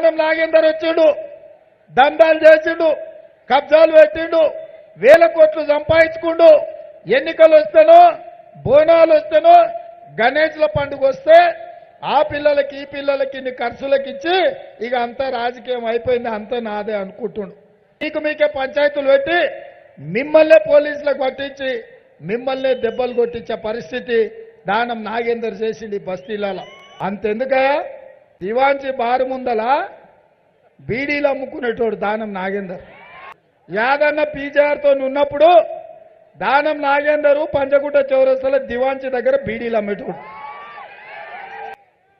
దానం నాగేందర్ వచ్చిండు. దందాలు చేసిండు. కబ్జాలు పెట్టిండు. వేల కోట్లు సంపాదించుకుండు. ఎన్నికలు వస్తేనో బోనాలు వస్తేనో గణేష్ల పండుగ వస్తే ఆ పిల్లలకి ఈ పిల్లలకి ఇన్ని ఖర్చులకి ఇచ్చి ఇక అంతా రాజకీయం అయిపోయింది అంతా నాదే అనుకుంటుండు. మీకు మీకే పంచాయతీలు పెట్టి మిమ్మల్నే పోలీసులకు పట్టించి మిమ్మల్నే దెబ్బలు కొట్టించే పరిస్థితి దానం నాగేందర్ చేసింది ఈ బస్తీలలో. అంతెందుకయ్యా? దివాంచి బారు ముందల బీడీలు అమ్ముకునేటోడు దానం నాగేందర్. యాదన్న పీజీఆర్తో ఉన్నప్పుడు దానం నాగేందరు పంచగుట్ట చౌరస్తల దివాంచి దగ్గర బీడీలు అమ్మేటోడు.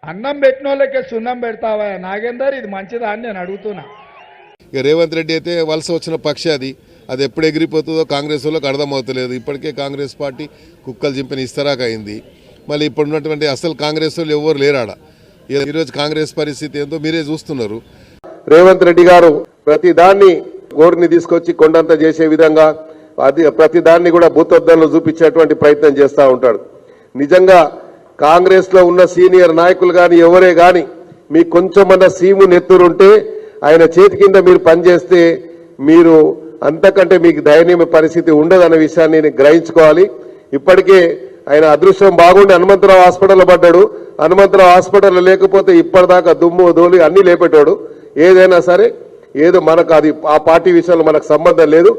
అన్నం పెట్టినోళ్ళకే సున్నం పెడతావా నాగేందర్ ఇది మంచిదా అని నేను అడుగుతున్నా. ఇక రేవంత్ రెడ్డి అయితే వలస వచ్చిన పక్షి అది. అది ఎప్పుడు ఎగిరిపోతుందో కాంగ్రెస్ వాళ్ళకి అర్థమవుతలేదు ఇప్పటికే కాంగ్రెస్ పార్టీ కుక్కలు చింపిన ఇస్తరాక్ అయింది మళ్ళీ ఇప్పుడు ఉన్నటువంటి అసలు కాంగ్రెస్ వాళ్ళు ఎవరు లేరాడా. ఈరోజు కాంగ్రెస్ పరిస్థితి ఏందో మీరే చూస్తున్నారు. రేవంత్ రెడ్డి గారు ప్రతి దాన్ని గోడిని తీసుకొచ్చి కొండంత చేసే విధంగా అది ప్రతి దాన్ని కూడా భూతద్దంలో చూపించేటువంటి ప్రయత్నం చేస్తూ ఉంటాడు. నిజంగా కాంగ్రెస్లో ఉన్న సీనియర్ నాయకులు కానీ ఎవరే కానీ మీకు కొంచెమన్నా సీము నెత్తురుంటే ఆయన చేతి కింద మీరు పనిచేస్తే మీరు అంతకంటే మీకు దయనీయ పరిస్థితి ఉండదన్న విషయాన్ని గ్రహించుకోవాలి. ఇప్పటికే ఆయన అదృష్టం బాగుండి హనుమంతరావు హాస్పిటల్లో పడ్డాడు. హనుమంతరావు హాస్పిటల్ లేకపోతే ఇప్పటిదాకా దుమ్ము ధూళి అన్ని లేపెట్టాడు. ఏదైనా సరే ఏదో మనకు అది ఆ పార్టీ విషయంలో మనకు సంబంధం లేదు.